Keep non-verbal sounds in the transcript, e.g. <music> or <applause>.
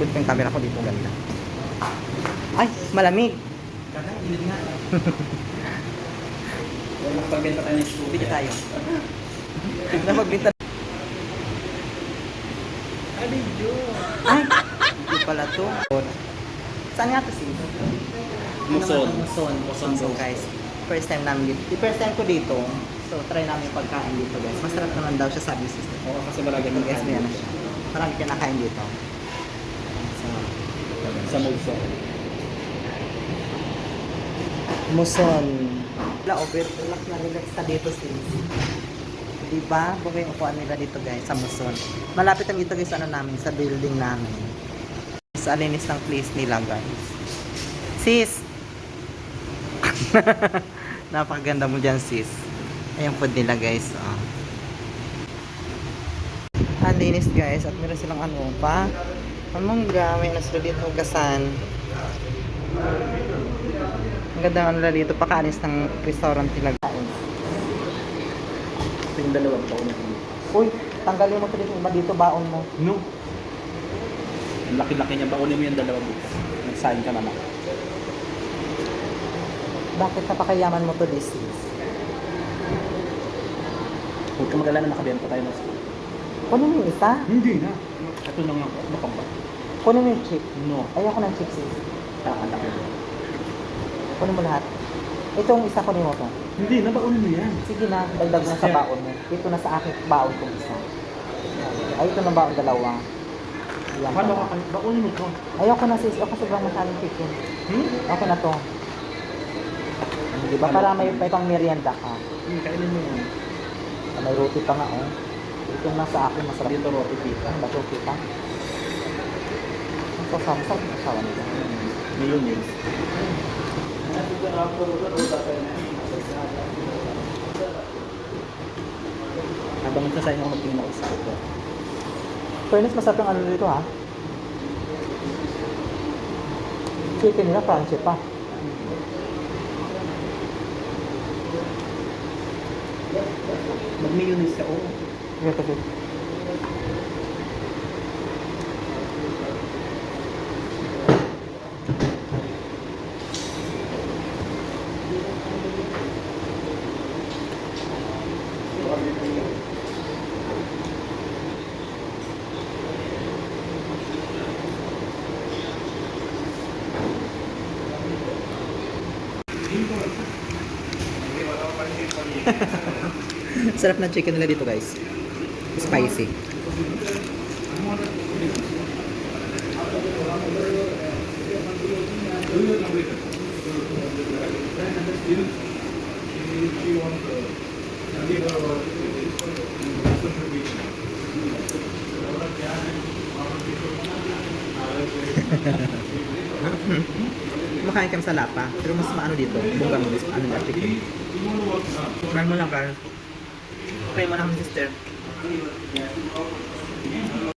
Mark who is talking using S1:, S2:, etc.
S1: Ko yung camera ko dito ganda. Ay, malamig.
S2: Kaka, init nga. Magpagbenta tayo ng.
S1: Bili tayo. Napagbinta.
S2: Ay, video.
S1: Ay, hindi pala to. Saan nga to sis?
S2: Muson.
S1: Muson.
S2: Muson
S1: So guys, first time namin dito. First time ko dito. So try namin yung pagkain dito guys. Masarap naman daw siya sabi sis.
S2: Oo, kasi marami ng
S1: guys, ano. Marami kinakain dito. So,
S2: Sa Muson.
S1: Muson. Wala, over. Relax na relax ka dito sis. Diba? Bukay upuan nila dito guys sa Muson. Malapit lang dito guys sa ano namin, sa building namin. Sa alinis ng place nila guys. Sis! <laughs> Napakaganda mo dyan sis. Ayan food nila guys. Oh. Ang linis guys. At meron silang ano pa. Pamangga. May ano sila dito hugasan. Ang ganda ano nila dito. Pakaalis ng restaurant nila guys.
S2: Ito yung dalawang taon na dito.
S1: Uy, tanggalin mo ito dito. Iba dito baon mo.
S2: No. Ang laki-laki niya. Baunin mo yung dalawa bukas. Nagsahin ka naman.
S1: Bakit napakayaman mo to this sis?
S2: Huwag ka mag-alala nakabenta tayo ng.
S1: Kunin mo yung isa.
S2: Hindi na. Ito na nga. Ano ka ba?
S1: Kunin mo yung chip.
S2: No.
S1: Ayoko ng chip sis.
S2: Taka laki.
S1: Kunin mo lahat. Itong isa kunin mo to.
S2: Hindi na. Baunin mo yan.
S1: Sige na, dagdag na sa baon mo. Ito na sa akin baon kong isa. Ay, ito na baon dalawa. Ayan
S2: Paano ka? Baunin mo to.
S1: Ayoko na sis, ako sobrang masyadong chicken.
S2: Hmm?
S1: Okay na to. Di ba? Para may, may pang merienda ka.
S2: Hmm, kainin mo.
S1: Ah, May roti pa nga, oh. Ito na sa akin, masarap.
S2: Dito roti pita.
S1: Ano ba masarap yung asawa nila.
S2: Mayonnaise. Habang nagsasayin ako magtingin ako sa ito.
S1: Fairness, masarap yung ano dito, ha? Chicken nila, crunchy pa.
S2: Mag-mayonnaise ka, oo.
S1: Ito, <laughs> Sarap na chicken nila dito, guys. Spicy. <laughs> Makain kami sa lapa, pero mas maano dito, bunggang mo ano na chicken. Try mo lang, Carl. Try mo lang, sister.